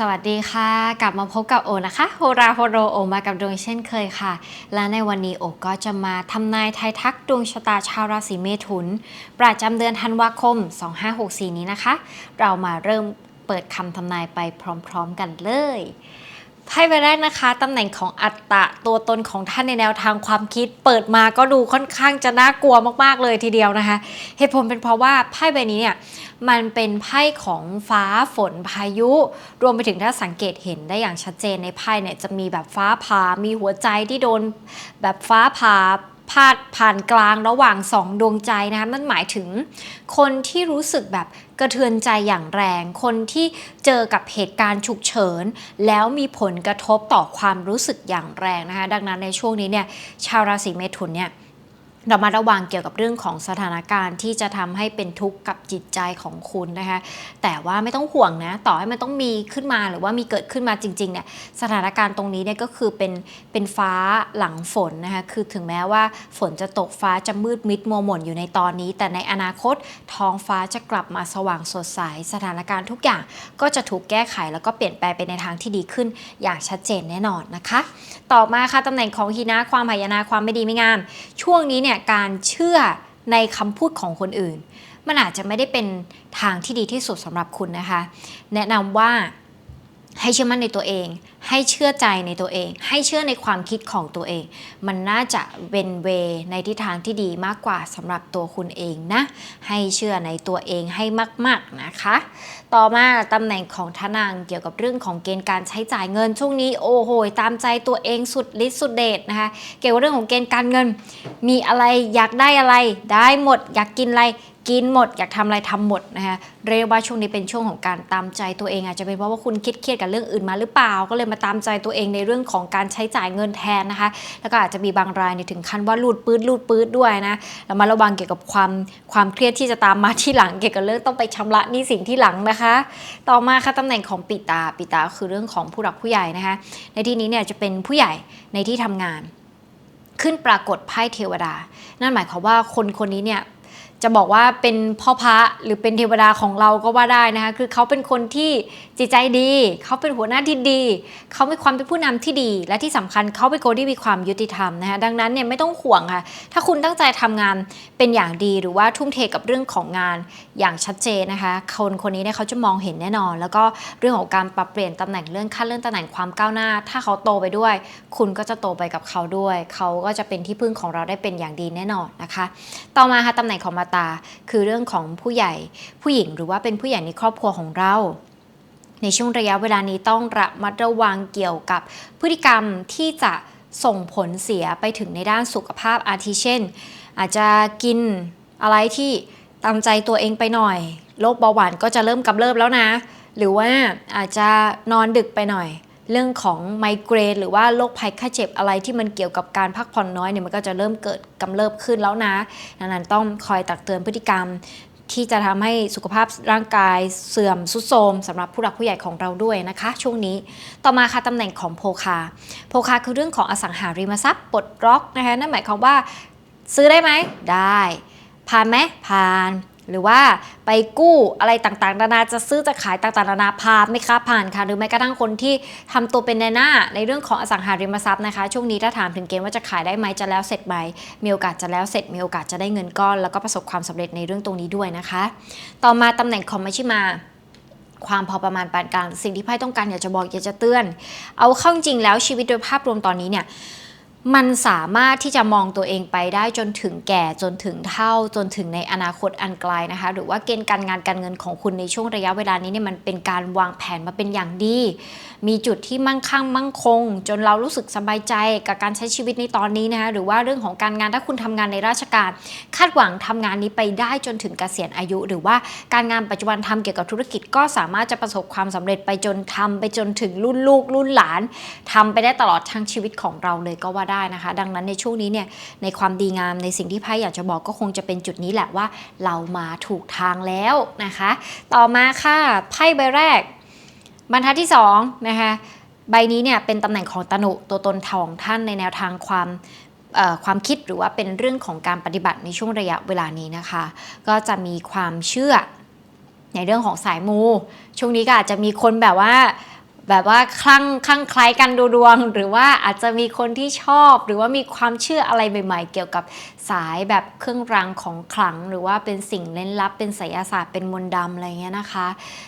สวัสดีค่ะ กลับมาพบกับโอนะคะโฮราโฮโรโอมากับดวงเช่นเคยค่ะ และในวันนี้โอก็จะมาทำนายทายทักดวงชะตาชาวราศีเมถุน ประจำเดือนธันวาคม 2564 นี้นะคะ เรามาเริ่มเปิดคำทำนายไปพร้อม ๆ กันเลย ไพ่ใบแรกนะคะตำแหน่งของอัตตะตัวตนของท่านในแนวทางความคิด เปิดมาก็ดูค่อนข้างจะน่ากลัวมากๆเลยทีเดียวนะคะ เหตุผลเป็นเพราะว่าไพ่ใบนี้เนี่ยมันเป็นไพ่ของฟ้าฝนพายุ รวมไปถึงถ้าสังเกตเห็นได้อย่างชัดเจนในไพ่เนี่ยจะมีแบบฟ้าผ่ามีหัวใจที่โดนแบบฟ้าผ่า พาดผ่านกลางระหว่างสองดวงใจนะคะนั่นหมายถึงคนที่รู้สึกแบบกระเทือนใจอย่างแรง คนที่เจอกับเหตุการณ์ฉุกเฉิน แล้วมีผลกระทบต่อความรู้สึกอย่างแรงนะคะดังนั้นในช่วงนี้เนี่ยชาวราศีเมถุนเนี่ย รามาระวังเกี่ยวกับเรื่องของสถานการณ์ที่จะทำให้เป็นทุกข์กับจิตใจของคุณนะคะ แต่ว่าไม่ต้องห่วงนะ ต่อให้มันต้องมีขึ้นมาหรือว่ามีเกิดขึ้นมาจริงๆเนี่ยสถานการณ์ตรงนี้เนี่ยก็คือเป็นเป็นฟ้าหลังฝนนะคะคือถึงแม้ว่าฝนจะตกฟ้าจะมืดมิดมัวหม่นอยู่ในตอนนี้ แต่ในอนาคตท้องฟ้าจะกลับมาสว่างสดใสสถานการณ์ทุกอย่างก็จะถูกแก้ไขแล้วก็เปลี่ยนแปลงไปในทางที่ดีขึ้นอย่างชัดเจนแน่นอนนะคะ ต่อมาค่ะตำแหน่งของฮีนะความหายนะความไม่ดีไม่งาม ช่วงนี้เนี่ยการเชื่อในคำพูดของคนอื่น มันอาจจะไม่ได้เป็นทางที่ดีที่สุดสำหรับคุณนะคะ แนะนำว่า ให้เชื่อมั่นในตัวเอง ให้เชื่อใจในตัวเอง ให้เชื่อในความคิดของตัวเอง มันน่าจะเป็นเวในทิศทางที่ดีมากกว่าสำหรับตัวคุณเองนะ ให้เชื่อในตัวเองให้มาก ๆนะคะ ต่อมาตำแหน่งของทนางเกี่ยวกับเรื่องของเกณฑ์การใช้จ่ายเงินช่วงนี้โอ้โหตามใจตัวเองสุดฤทธิ์สุดเดชนะคะ เกี่ยวกับเรื่องของเกณฑ์การเงิน มีอะไรอยากได้อะไร ได้หมด อยากกินอะไร กินหมด อยากทำอะไรทำหมดนะคะเรียกว่าช่วงนี้เป็นช่วงของการตามใจตัวเองอาจจะเป็นเพราะว่าคุณคิดเครียดกับเรื่องอื่นมาหรือเปล่า ก็เลยมาตามใจตัวเองในเรื่องของการใช้จ่ายเงินแทนนะคะ แล้วก็อาจจะมีบางรายเนี่ยถึงขั้นว่าลูดปื้ดลูดปื้ดด้วยนะแล้วมาระวังเกี่ยวกับความความเครียดที่จะตามมาที่หลังเกี่ยวกับเรื่องต้องไปชำระหนี้สินที่หลังนะคะ ต่อมาค่ะตำแหน่งของปิตาปิตาคือเรื่องของผู้หลักผู้ใหญ่นะคะ ในที่นี้เนี่ยจะเป็นผู้ใหญ่ในที่ทำงาน ขึ้นปรากฏไพ่เทวดา นั่นหมายความว่าคนคนนี้เนี่ย จะบอกว่าเป็นพ่อพระหรือเป็นเทวดาของเราก็ว่าได้นะคะ คือเขาเป็นคนที่จิตใจดี เขาเป็นหัวหน้าที่ดี เขามีความเป็นผู้นำที่ดี และที่สำคัญเขาเป็นคนที่มีความยุติธรรมนะคะดังนั้นเนี่ยไม่ต้องห่วงค่ะ ถ้าคุณตั้งใจทำงานเป็นอย่างดีหรือว่าทุ่มเทกับเรื่องของงานอย่างชัดเจนนะคะ คนคนนี้เนี่ยเขาจะมองเห็นแน่นอน แล้วก็เรื่องของการปรับเปลี่ยนตำแหน่งเลื่อนขั้นเลื่อนตำแหน่งความก้าวหน้า ถ้าเขาโตไปด้วย คุณก็จะโตไปกับเขาด้วย เขาก็จะเป็นที่พึ่งของเราได้เป็นอย่างดีแน่นอนนะคะ ต่อมาค่ะตำแหน่งของมาตา คือเรื่องของผู้ใหญ่ ผู้หญิงหรือว่าเป็นผู้ใหญ่ในครอบครัวของเรา ในช่วงระยะเวลานี้ต้องระมัดระวังเกี่ยวกับพฤติกรรมที่จะส่งผลเสียไปถึงในด้านสุขภาพอาทิเช่น อาจจะกินอะไรที่ตามใจตัวเองไปหน่อยโรคเบาหวานก็จะเริ่มกำเริบแล้วนะ หรือว่าอาจจะนอนดึกไปหน่อย เรื่องของไมเกรนหรือว่าโรคภัยไข้เจ็บอะไรที่มันเกี่ยวกับการพักผ่อนน้อยเนี่ยมันก็จะเริ่มเกิดกำเริบขึ้นแล้วนะดังนั้นต้องคอยตักเตือนพฤติกรรม ที่จะทำให้สุขภาพร่างกายเสื่อมสุดโทรมสำหรับผู้หลักผู้ใหญ่ของเราด้วยนะคะ ช่วงนี้ต่อมาค่ะตำแหน่งของโพคา โพคาคือเรื่องของอสังหาริมทรัพย์ปลดล็อกนะคะนั่นหมายความว่าซื้อได้ไหมได้ ผ่านไหมผ่าน หรือว่าไปกู้อะไรต่างๆนานาจะซื้อจะขายต่างๆนานาผ่านไหมคะผ่านค่ะ หรือแม้กระทั่งคนที่ทำตัวเป็นในหน้าในเรื่องของอสังหาริมทรัพย์นะคะ ช่วงนี้ถ้าถามถึงเกณฑ์ว่าจะขายได้ไหมจะแล้วเสร็จไหมมีโอกาสจะแล้วเสร็จมีโอกาสจะได้เงินก้อนแล้วก็ประสบความสำเร็จในเรื่องตรงนี้ด้วยนะคะ ต่อมาตำแหน่งของมัชชิมาความพอประมาณปานกลาง สิ่งที่ไพ่ต้องการอยากจะบอกอยากจะเตือน เอาเข้าจริงแล้วชีวิตโดยภาพรวมตอนนี้เนี่ย มันสามารถที่จะมองตัวเองไปได้จนถึงแก่จนถึงเท่าจนถึงในอนาคตอันไกลนะคะ หรือว่าเกณฑ์การงานการเงินของคุณในช่วงระยะเวลานี้เนี่ยมันเป็นการวางแผนมาเป็นอย่างดี มีจุดที่มั่งคั่งมั่งคง จนเรารู้สึกสบายใจกับการใช้ชีวิตในตอนนี้นะคะหรือว่าเรื่องของการงานถ้าคุณทำงานในราชการ คาดหวังทำงานนี้ไปได้จนถึงเกษียณอายุ หรือว่าการงานปัจจุบันทำเกี่ยวกับธุรกิจก็สามารถจะประสบความสำเร็จไปจนทำไปจนถึงรุ่นลูกรุ่นหลานทำไปได้ตลอดทั้งชีวิตของเราเลยก็ว่าได้นะคะ ดังนั้นในช่วงนี้เนี่ยในความดีงามในสิ่งที่ไพ่อยากจะบอกก็คงจะเป็นจุดนี้แหละว่า เรามาถูกทางแล้วนะคะ ต่อมาค่ะไพ่ใบแรก บรรทัดที่สองนะคะใบนี้เนี่ยเป็นตำแหน่งของตนุตัวตนของท่านในแนวทางความความคิดหรือว่าเป็นเรื่องของการปฏิบัติในช่วงระยะเวลานี้นะคะ ก็จะมีความเชื่อในเรื่องของสายมู ช่วงนี้ก็อาจจะมีคนแบบว่า แบบว่าคลั่งคลั่งไคล้กันดูดวง หรือว่าอาจจะมีคนที่ชอบ หรือว่ามีความเชื่ออะไรใหม่ ๆ เกี่ยวกับสายแบบเครื่องรางของขลัง หรือว่าเป็นสิ่งเล่นลับ เป็นไสยศาสตร์เป็นมนต์ดำอะไรเงี้ยนะคะ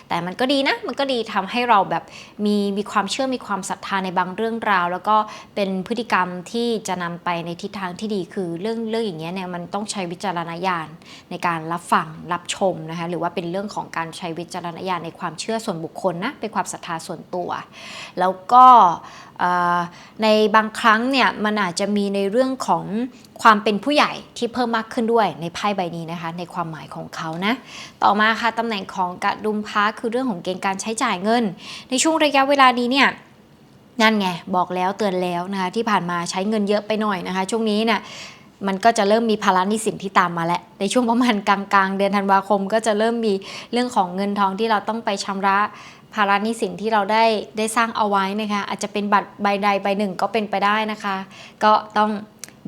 แต่มันก็ดีนะมันก็ดีทำให้เราแบบมีมีความเชื่อมีความศรัทธาในบางเรื่องราว แล้วก็เป็นพฤติกรรมที่จะนำไปในทิศทางที่ดีคือเรื่องเรื่องอย่างเงี้ยเนี่ยมันต้องใช้วิจารณญาณในการรับฟังรับชมนะคะหรือว่าเป็นเรื่องของการใช้วิจารณญาณในความเชื่อส่วนบุคคลนะเป็นความศรัทธาส่วนตัวแล้วก็ในบางครั้งเนี่ยมันอาจจะมีในเรื่องของความเป็นผู้ใหญ่ที่เพิ่มมากขึ้นด้วยในไพ่ใบนี้นะคะ ในความหมายของเขานะ ต่อมาค่ะตำแหน่งของกระดุมพระคือเรื่องของเกณฑ์การใช้จ่ายเงิน ในช่วงระยะเวลานี้เนี่ยนั่นไง บอกแล้วเตือนแล้วนะคะที่ผ่านมาใช้เงินเยอะไปหน่อยนะคะ ช่วงนี้เนี่ยมันก็จะเริ่มมีภาระหนี้สินที่ตามมาแล้ว ในช่วงประมาณกลางๆ เดือนธันวาคม ก็จะเริ่มมีเรื่องของเงินทองที่เราต้องไปชำระาระหนี้สินที่เราได้ได้สร้างเอาไว้นะคะอาจจะเป็นบัตรใบใดใบหนึ่งก็เป็นไปได้นะคะ ก็ต้อง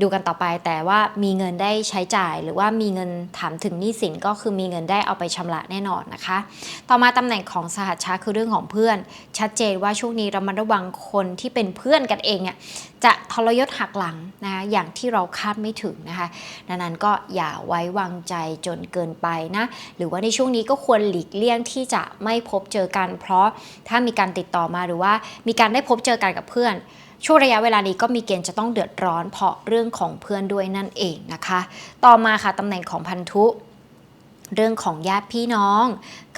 ดูกันต่อไปแต่ว่ามีเงินได้ใช้จ่าย หรือว่ามีเงินถามถึงหนี้สินก็คือมีเงินได้เอาไปชำระแน่นอนนะคะ ต่อมาตำแหน่งของสหัชชาคือเรื่องของเพื่อน ชัดเจนว่าช่วงนี้เรามาระวังคนที่เป็นเพื่อนกันเองเนี่ยจะทรยศหักหลังนะคะอย่างที่เราคาดไม่ถึงนะคะดังนั้นก็อย่าไว้วางใจจนเกินไปนะหรือว่าในช่วงนี้ก็ควรหลีกเลี่ยงที่จะไม่พบเจอกัน เพราะถ้ามีการติดต่อมาหรือว่ามีการได้พบเจอกันกับเพื่อน ช่วงระยะเวลานี้ก็มีเกณฑ์จะต้องเดือดร้อนเพราะเรื่องของเพื่อนด้วยนั่นเองนะคะ ต่อมาค่ะตำแหน่งของพันธุ เรื่องของญาติพี่น้อง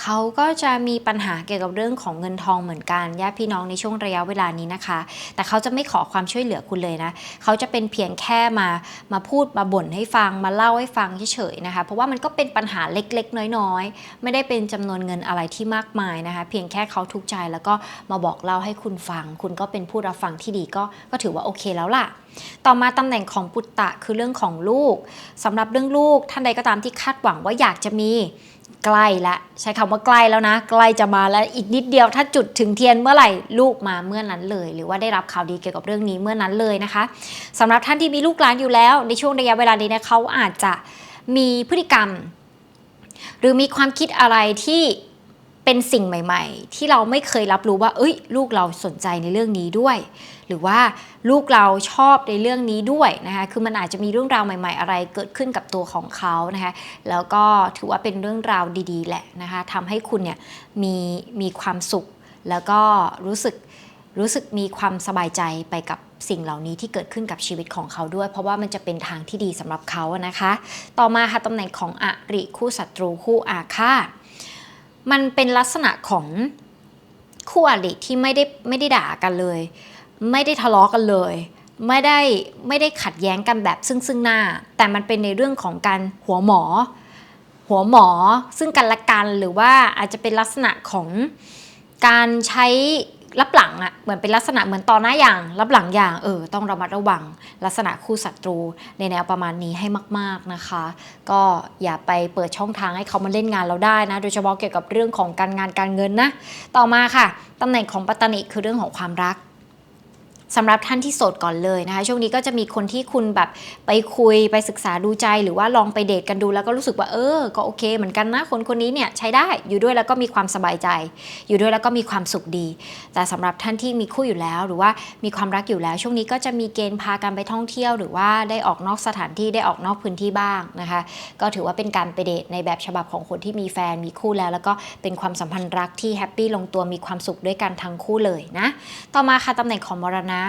เขาก็จะมีปัญหาเกี่ยวกับเรื่องของเงินทองเหมือนกันญาติพี่น้องในช่วงระยะเวลานี้นะคะ แต่เขาจะไม่ขอความช่วยเหลือคุณเลยนะเขาจะเป็นเพียงแค่มามาพูดมาบ่นให้ฟังมาเล่าให้ฟังเฉยๆนะคะเพราะว่ามันก็เป็นปัญหาเล็กๆ น้อยๆ ไม่ได้เป็นจำนวนเงินอะไรที่มากมายนะคะ เพียงแค่เขาทุกข์ใจแล้วก็มาบอกเล่าให้คุณฟัง คุณก็เป็นผู้รับฟังที่ดีก็ก็ถือว่าโอเคแล้วล่ะต่อมาตำแหน่งของปุตตะคือเรื่องของลูกสำหรับเรื่องลูกท่านใดก็ตามที่คาดหวังว่าอยากจะมี ใกล้ละใช้คำว่าใกล้แล้วนะ ใกล้จะมาแล้วอีกนิดเดียวถ้าจุดถึงเทียนเมื่อไหร่ลูกมาเมื่อนั้นเลย หรือว่าได้รับข่าวดีเกี่ยวกับเรื่องนี้เมื่อนั้นเลยนะคะสำหรับท่านที่มีลูกหลานอยู่แล้ว ในช่วงระยะเวลานี้เนี่ยเขาอาจจะมีพฤติกรรม หรือมีความคิดอะไรที่เป็นสิ่งใหม่ ๆ ที่เราไม่เคยรับรู้ว่า เอ้ย ลูกเราสนใจในเรื่องนี้ด้วย รือว่าลูกเราชอบในเรื่องนี้ด้วยนะคะคือมันอาจจะมีเรื่องราวใหม่ ๆ อะไรเกิดขึ้นกับตัวของเขานะคะแล้วก็ถือว่าเป็นเรื่องราวดี ๆ แหละนะคะทำให้คุณเนี่ยมีมีความสุข แล้วก็รู้สึกรู้สึกมีความสบายใจไปกับสิ่งเหล่านี้ที่เกิดขึ้นกับชีวิตของเขาด้วย เพราะว่ามันจะเป็นทางที่ดีสำหรับเขาอะนะคะ ต่อมาค่ะตำแหน่งของอริคู่ศัตรูคู่อาฆาตมันเป็นลักษณะของคู่อริที่ไม่ได้ไม่ได้ด่ากันเลย ไม่ได้ทะเลาะกันเลย ไม่ได้ไม่ได้ขัดแย้งกันแบบซึ่งซึ่งหน้า แต่มันเป็นในเรื่องของการหัวหมอ หัวหมอซึ่งกันและกันหรือว่าอาจจะเป็นลักษณะของการใช้รับหลังอะเหมือนเป็นลักษณะเหมือนตอนหน้าอย่างรับหลังอย่างเออต้องระมัดระวัง ลักษณะคู่ศัตรูในแนวประมาณนี้ให้มาก ๆนะคะ ก็อย่าไปเปิดช่องทางให้เขามาเล่นงานเราได้นะ โดยเฉพาะเกี่ยวกับเรื่องของการงานการเงินนะ ต่อมาค่ะตำแหน่งของปัตตานิคือเรื่องของความรัก สำหรับท่านที่โสดก่อนเลยนะคะ ช่วงนี้ก็จะมีคนที่คุณแบบไปคุยไปศึกษาดูใจหรือว่าลองไปเดทกันดูแล้วก็รู้สึกว่าเออ ก็โอเคเหมือนกันนะคนคนนี้เนี่ยใช้ได้อยู่ด้วยแล้วก็มีความสบายใจ อยู่ด้วยแล้วก็มีความสุขดี แต่สำหรับท่านที่มีคู่อยู่แล้ว หรือว่ามีความรักอยู่แล้ว ช่วงนี้ก็จะมีเกณฑ์พากันไปท่องเที่ยว หรือว่าได้ออกนอกสถานที่ได้ออกนอกพื้นที่บ้างนะคะ ก็ถือว่าเป็นการไปเดทในแบบฉบับของคนที่มีแฟนมีคู่แล้ว แล้วก็เป็นความสัมพันธ์รักที่แฮปปี้ลงตัวมีความสุขด้วยกันทั้งคู่เลยนะต่อมาค่ะตำแหน่งของมรณะ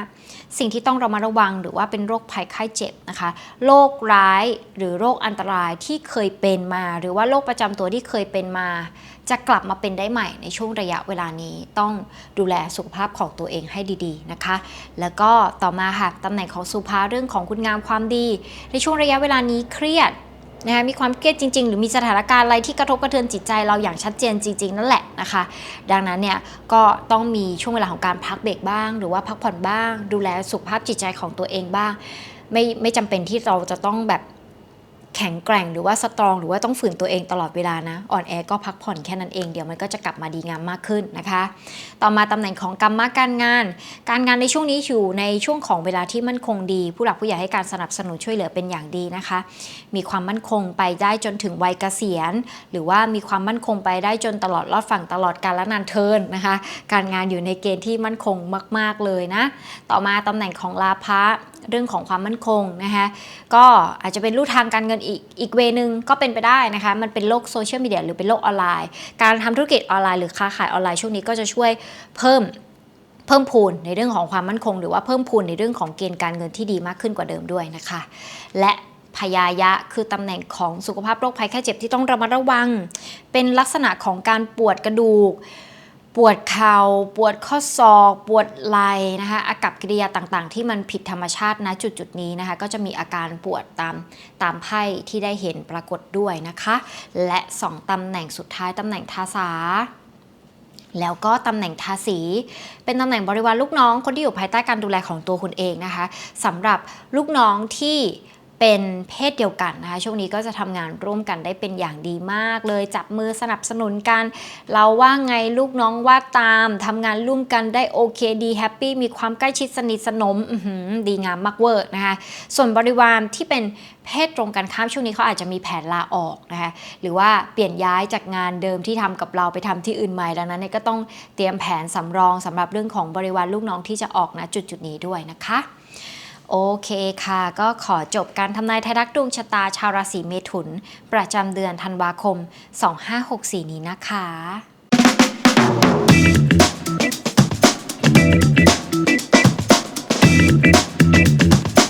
สิ่งที่ต้องเระมัดระวังหรือว่าเป็นโรคภัยไข้เจ็บนะคะ โรคร้ายหรือโรคอันตรายที่เคยเป็นมา หรือว่าโรคประจำตัวที่เคยเป็นมา จะกลับมาเป็นได้ใหม่ในช่วงระยะเวลานี้ต้องดูแลสุขภาพของตัวเองให้ดีๆนะคะ แล้วก็ต่อมาค่ะตำแหน่งของสุภาเรื่องของคุณงามความดี ในช่วงระยะเวลานี้เครียด นะคะมีความเครียดจริง ๆ หรือมีสถานการณ์อะไรที่กระทบกระเทือนจิตใจเราอย่างชัดเจนจริง ๆ นั่นแหละนะคะ ดังนั้นเนี่ยก็ต้องมีช่วงเวลาของการพักเบรกบ้าง หรือว่าพักผ่อนบ้าง ดูแลสุขภาพจิตใจของตัวเองบ้าง ไม่ไม่จำเป็นที่เราจะต้องแบบ แข็งแกร่งหรือว่าสตรอง หรือว่าต้องฝืนตัวเองตลอดเวลานะ อ่อนแอก็พักผ่อนแค่นั้นเองเดี๋ยวมันก็จะกลับมาดีงามมากขึ้นนะคะ ต่อมาตำแหน่งของกรรมการงาน การงานในช่วงนี้อยู่ในช่วงของเวลาที่มั่นคงดี ผู้หลักผู้ใหญ่ให้การสนับสนุนช่วยเหลือเป็นอย่างดีนะคะ มีความมั่นคงไปได้จนถึงวัยเกษียณ หรือว่ามีความมั่นคงไปได้จนตลอดรอดฝั่งตลอดกาลนานเทินนะคะ การงานอยู่ในเกณฑ์ที่มั่นคงมาก ๆเลยนะ ต่อมาตำแหน่งของลาภะ เรื่องของความมั่นคงนะคะก็อาจจะเป็นรูทางการเงินอีกอีกเวนึงก็เป็นไปได้นะคะมันเป็นโลกโซเชียลมีเดียหรือเป็นโลกออนไลน์ การทำธุรกิจออนไลน์หรือค้าขายออนไลน์ช่วงนี้ก็จะช่วยเพิ่มเพิ่มพูนในเรื่องของความมั่นคง หรือว่าเพิ่มพูนในเรื่องของเกณฑ์การเงินที่ดีมากขึ้นกว่าเดิมด้วยนะคะ และพยายะคือตำแหน่งของสุขภาพโรคภัยแค่เจ็บที่ต้องระมัดระวัง เป็นลักษณะของการปวดกระดูก ปวดเข่าปวดข้อศอกปวดไหล่นะคะอากับกิริยาต่างๆ ที่มันผิดธรรมชาติณจุดจุดๆนี้นะคะ ก็จะมีอาการปวดตามตามไพ่ที่ได้เห็นปรากฏด้วยนะคะ และ 2ตำแหน่งสุดท้ายตำแหน่งทาสาแล้วก็ตำแหน่งทาสี เป็นตำแหน่งบริวารลูกน้องคนที่อยู่ภายใต้การดูแลของตัวคุณเองนะคะสำหรับลูกน้องที่ เป็นเพศเดียวกันนะคะช่วงนี้ก็จะทำงานร่วมกันได้เป็นอย่างดีมากเลยจับมือสนับสนุนกัน เราว่าไงลูกน้องว่าตามทำงานร่วมกันได้โอเคดีแฮปปี้มีความใกล้ชิดสนิทสนมดีงามมากเวอร์นะคะส่วนบริวารที่เป็นเพศตรงกันข้ามช่วงนี้เขาอาจจะมีแผนลาออกนะคะหรือว่าเปลี่ยนย้ายจากงานเดิมที่ทำกับเราไปทำที่อื่นใหม่ดังนั้นเนี่ยก็ต้องเตรียมแผนสำรองสำหรับเรื่องของบริวารลูกน้องที่จะออกนะจุดจุดนี้ด้วยนะคะ โอเคค่ะ ก็ขอจบการทำนายไทยรักดวงชะตาชาวราศีเมถุน ประจำเดือนธันวาคม 2564 นี้นะคะ